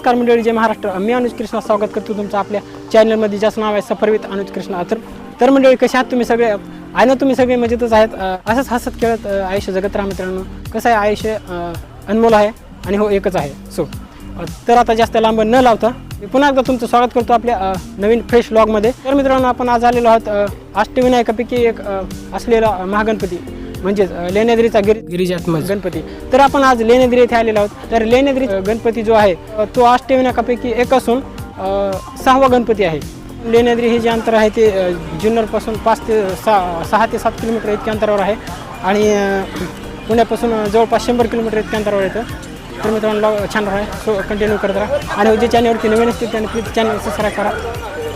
नमस्कार मंडळी जय महाराष्ट्र. मी अनुज कृष्णा स्वागत करतो तुमचं आपल्या चॅनलमध्ये ज्याचं नाव आहे सफरवित अनुज कृष्णा तर तर मंडळी कसे आहात तुम्ही सगळे? आहे ना तुम्ही सगळे मजेतच आहेत? असंच हसत खेळत आयुष्य जगत राहा मित्रांनो. कसं आहे आयुष्य? अनमोल आहे आणि हो एकच आहे. सो तर आता जास्त लांब न लावता मी पुन्हा एकदा तुमचं स्वागत करतो आपल्या नवीन फ्रेश ब्लॉगमध्ये तर मित्रांनो आपण आज आलेलो आहोत अष्टविनायकापैकी एक असलेला महागणपती. म्हणजेच लेण्याद्रीचा गिरी गिरिजात्मज गणपती. तर आपण आज लेण्याद्री येथे आलेलो आहोत. तर लेण्याद्री गणपती जो आहे तो अष्टविनाकापैकी एक असून सहावा गणपती आहे. लेण्याद्री हे जे अंतर आहे ते जुन्नरपासून पाच ते सहा सहा ते सात किलोमीटर इतक्या अंतरावर आहे. आणि पुण्यापासून जवळपास शंभर किलोमीटर इतक्या अंतरावर येतं. तर मित्रांनो छान राहा. सो कंटिन्यू करत राहा. आणि जे चॅनलवरती नवीन असतील त्यांनी प्लीज चॅनल सबस्क्राईब करा.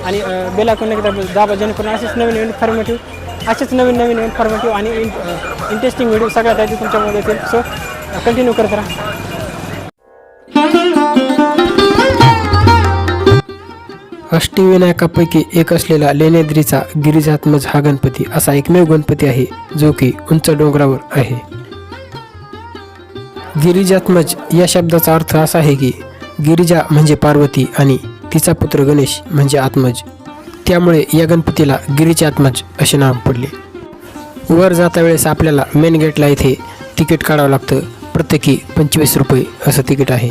आणि बेला एकदा दाबा जेणेकरून असेच नवीन नवीन फॉर्मेटिव्ह असेच नवीन नवीन नवीन फॉर्मेटिव्ह आणि इंटरेस्टिंग व्हिडिओ सगळ्यात आधी तुमच्यामध्ये येतील सो कंटिन्यू करत राहा. अष्टविनायकापैकी एक असलेला लेण्याद्रीचा गिरिजात्मज हा गणपती असा एकमेव गणपती आहे जो की उंच डोंगरावर आहे. गिरिजात्मज या शब्दाचा अर्थ असा आहे की गिरिजा म्हणजे पार्वती आणि तिचा पुत्र गणेश म्हणजे आत्मज. त्यामुळे या गणपतीला गिरिजात्मज असे नाव पडले. वर जाता वेळेस आपल्याला मेन गेटला इथे तिकीट काढावं लागतं. प्रत्येकी पंचवीस रुपये असं तिकीट आहे.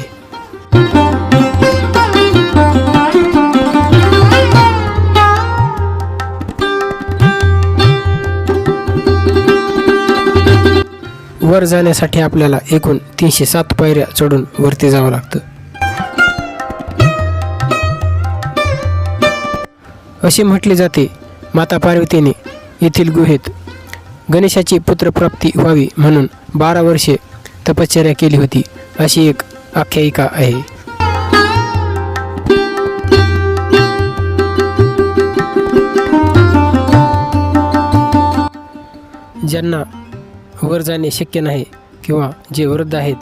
वर जाण्यासाठी आपल्याला एकूण तीनशे सात पायऱ्या चढून वरती जावं लागतं. असे म्हटले जाते माता पार्वतीने येथील गुहेत गणेशाची पुत्रप्राप्ती व्हावी म्हणून बारा वर्षे तपश्चर्या केली होती. अशी एक आख्यायिका आहे. ज्यांना वर जाणे शक्य नाही किंवा जे वृद्ध आहेत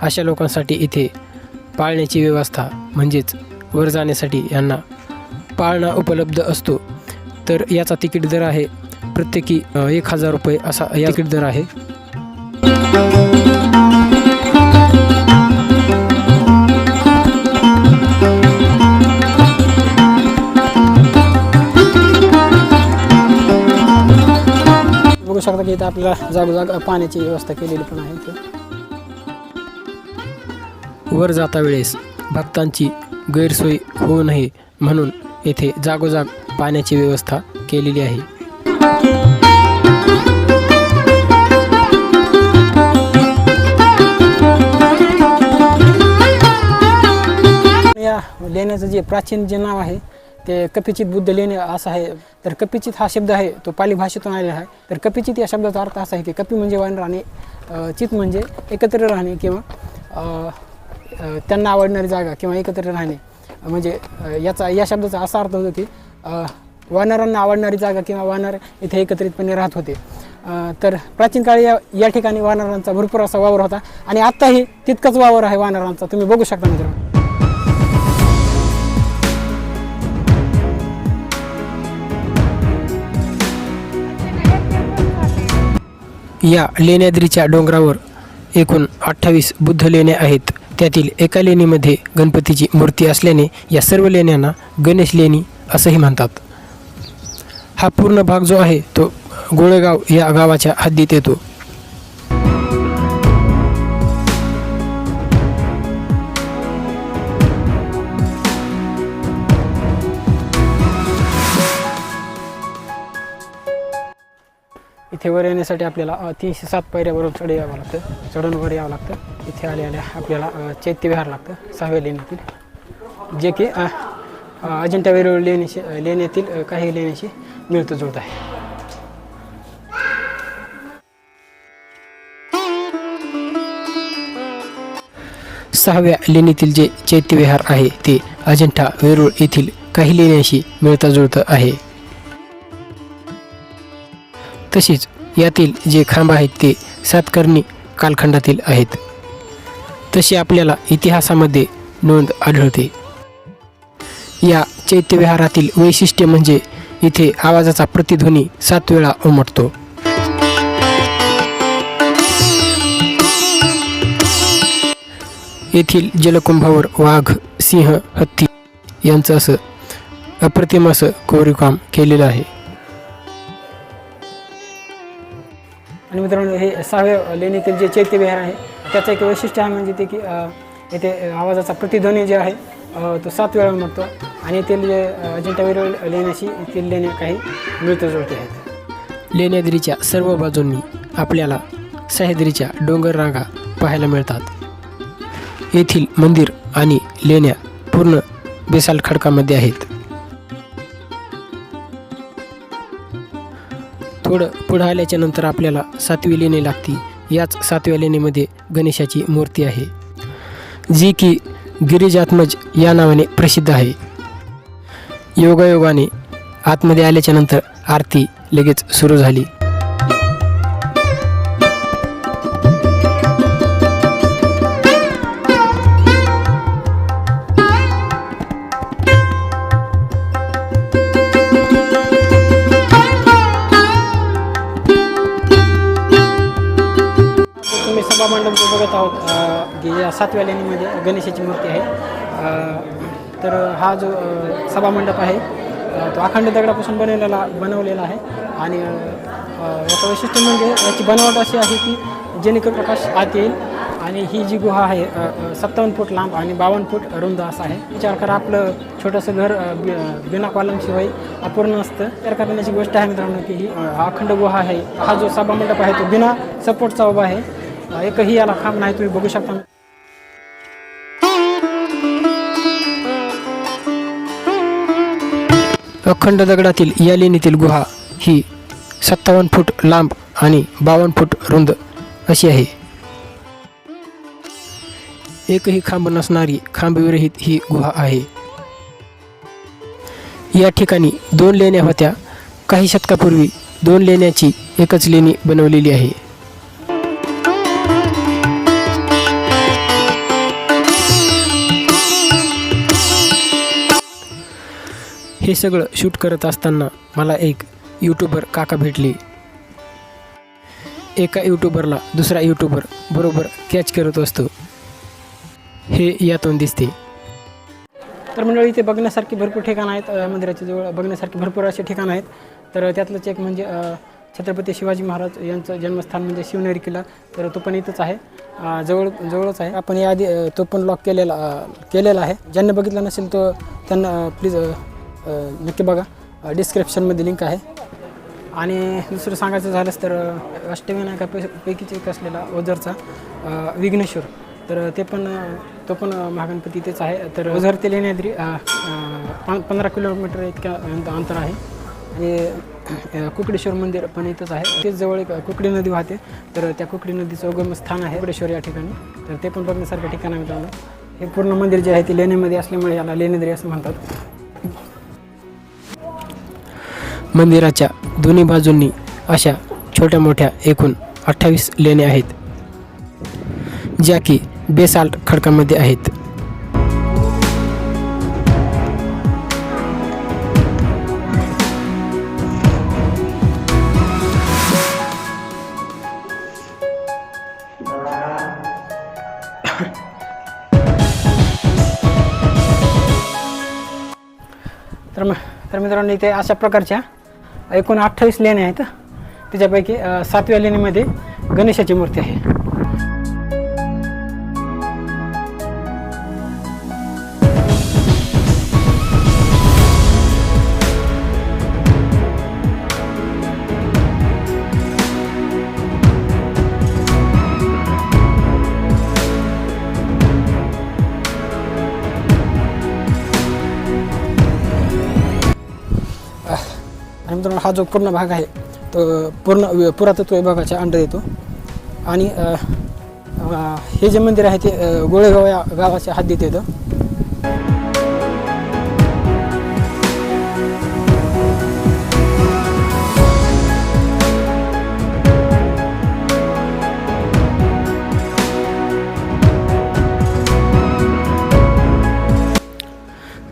अशा लोकांसाठी इथे पाळण्याची व्यवस्था म्हणजेच वर जाण्यासाठी यांना पाळणा उपलब्ध असतो. तर याचा तिकीट दर आहे प्रत्येकी एक हजार रुपये असा या तिकीट दर आहे. बघू शकता की इथं आपल्याला जागोजाग पाण्याची व्यवस्था केलेली पण आहे इथे. वर जाता वेळेस भक्तांची गैरसोय होऊ नये म्हणून येथे जागोजाग पाण्याची व्यवस्था केलेली आहे. या लेण्याचं जे प्राचीन जे नाव आहे ते कपिचित बुद्ध लेणे असं आहे. तर कपिचित हा शब्द आहे तो पाली भाषेतून आलेला आहे. तर कपिचित या शब्दाचा अर्थ असा आहे की कपी म्हणजे वन राहणे चित म्हणजे एकत्र राहणे किंवा त्यांना आवडणारी जागा किंवा एकत्र राहणे. म्हणजे याचा या शब्दाचा असा अर्थ होतो की वानरांना आवडणारी जागा किंवा वानर इथे एकत्रितपणे राहत होते. तर प्राचीन काळी या या ठिकाणी वानरांचा भरपूर असा वावर होता आणि आत्ताही तितकाच वावर आहे वानरांचा. तुम्ही बघू शकता मित्रांनो. या लेण्याद्रीच्या डोंगरावर एकूण अठ्ठावीस बुद्ध लेण्या आहेत. त्यातील एका लेणीमध्ये गणपतीची मूर्ती असल्याने या सर्व लेण्यांना गणेश लेणी असंही म्हणतात. हा पूर्ण भाग जो आहे तो गोळेगाव या गावाच्या हद्दीत येतो. इथे वर येण्यासाठी आपल्याला तीनशे सात पायऱ्यावरून चढ यावं लागतं. चढून वर यावं लागतं. इथे आले आले आपल्याला चैत्य चैत्यविहार लागतं सहाव्या लेण्यातील जे की अजिंठा वेरूळ लेण्याशी लेण्यातील काही लेण्याशी मिळतं जुळत आहे सहाव्या लेणीतील जे चैत्यविहार आहे ते अजिंठा वेरूळ येथील काही लेण्यांशी मिळता जुळतं आहे. तसेच यातील जे खांब आहेत ते सातकर्णी कालखंडातील आहेत. तशी आपल्याला इतिहासामध्ये नोंद आढळते. या चैत्यविहारातील वैशिष्ट्य म्हणजे इथे आवाजाचा प्रतिध्वनी सात वेळा उमटतो. येथील जलकुंभावर वाघ सिंह हत्ती यांचं असं अप्रतिम असं कोरीवकाम केलेलं आहे. आणि मित्रांनो हे सहाव्या लेणीतील जे चैत्यविहार आहे त्याचं एक वैशिष्ट्य आहे म्हणजे ते की येथे आवाजाचा प्रतिध्वनी जे आहे तो सात वेळा म्हणतो. आणि येथील जे लेण्याशी येथील लेण्या काही मिळते आहेत लेण्याद्रीच्या सर्व बाजूंनी आपल्याला सह्याद्रीच्या डोंगर रांगा पाहायला मिळतात. येथील मंदिर आणि लेण्या पूर्ण बेसाल खडकामध्ये आहेत. थोडं पुढं आल्याच्यानंतर आपल्याला सातवी लेणी लागती. याच सातव्या लेणीमध्ये गणेशाची मूर्ती आहे. जी की गिरिजात्मज या नावाने प्रसिद्ध आहे. योगायोगाने आतमध्ये आल्याच्यानंतर आरती लगेच सुरू झाली. सभा मंडप जो बघत आहोत जे या सातव्या लेणीमध्ये गणेशाची मूर्ती आहे. तर हा जो सभा सभामंडप आहे तो अखंड दगडापासून बनवलेला बनवलेला आहे. आणि याचं वैशिष्ट्य म्हणजे याची बनावट अशी आहे की जेणेकरून प्रकाश आत येईल आणि ही जी गुहा आहे सत्तावन्न फूट लांब आणि बावन्न फूट रुंद असं आहे. विचार करा आपलं छोटंसं घर बि- बिना कॉलमशिवाय अपूर्ण असतं विचार करण्याची गोष्ट आहे मित्रांनो की ही अखंड गुहा आहे. हा जो सभामंडप आहे तो बिना सपोर्टचा उभा आहे. एकही याला खांब नाही तुम्ही बघू शकता. अखंड दगडातील या लेणीतील गुहा ही सत्तावन्न फूट लांब आणि बावन्न फूट रुंद अशी आहे. एकही खांब नसणारी खांबविरहित ही गुहा आहे. या ठिकाणी दोन लेण्या होत्या. काही शतकापूर्वी दोन लेण्याची एकच लेणी बनवलेली आहे. हे सगळं शूट करत असताना मला एक यूट्यूबर काका भेटली. एका यूट्यूबरला दुसरा यूट्यूबर बरोबर कॅच करत असतो. हे यातून दिसते. तर मंडळी इथे बघण्यासारखी भरपूर ठिकाणं आहेत मंदिराच्या जवळ बघण्यासारखी भरपूर असे ठिकाणं आहेत. तर त्यातलंच एक म्हणजे छत्रपती शिवाजी महाराज यांचं जन्मस्थान म्हणजे शिवनेरी किल्ला. तर तो पण इथंच आहे. जवळ जवळच आहे. आपण याआधी आधी तो पण लॉक केलेला केलेला आहे. ज्यांना बघितला नसेल तो त्यांना प्लीज नक्की बघा. डिस्क्रिप्शनमध्ये लिंक आहे. आणि दुसरं सांगायचं झालंच तर अष्टविनायकापैकीच पैकीच एक असलेला ओझरचा विघ्नेश्वर. तर ते पण तो पण महागणपती तेच आहे. तर ओझर ते लेण्याद्री पंधरा किलोमीटर इतक्या अंतर आहे. आणि कुकडेश्वर मंदिर पण इथंच आहे. तेच जवळ एक कुकडी नदी वाहते. तर त्या कुकडी नदीचं उगम स्थान आहे कुकडेश्वर या ठिकाणी. तर ते पण बघण्यासारखं ठिकाण आहे मित्रांनो. हे पूर्ण मंदिर जे आहे ते लेण्यामध्ये असल्यामुळे याला लेण्याद्री असं म्हणतात. मंदिराच्या दोन्ही बाजूंनी अशा छोट्या मोठ्या एकूण अठ्ठावीस लेण्या आहेत ज्या की बेसाल्ट खडकामध्ये आहेत. तर मग तर मित्रांनो इथे अशा प्रकारच्या एकूण अठ्ठावीस लेण्या आहेत. त्याच्यापैकी सातव्या लेणीमध्ये गणेशाची मूर्ती आहे. आणि मित्रांनो हा जो पूर्ण भाग आहे तो पूर्ण पुरातत्व विभागाच्या अंडर येतो. आणि हे जे मंदिर आहे ते गोळेगाव या गावाच्या हद्दीत येतं.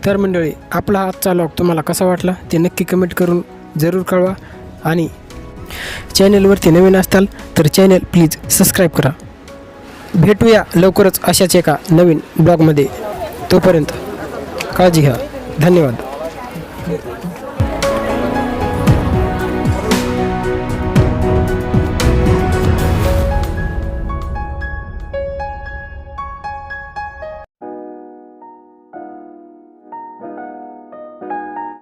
तर मंडळी आपला आजचा लॉग तुम्हाला कसा वाटला ते नक्की कमेंट करून जरूर कळवा. आणि चॅनलवरती नवीन असताल तर चॅनल प्लीज सबस्क्राईब करा. भेटूया लवकरच अशाच एका नवीन ब्लॉगमध्ये तोपर्यंत काळजी घ्या. धन्यवाद.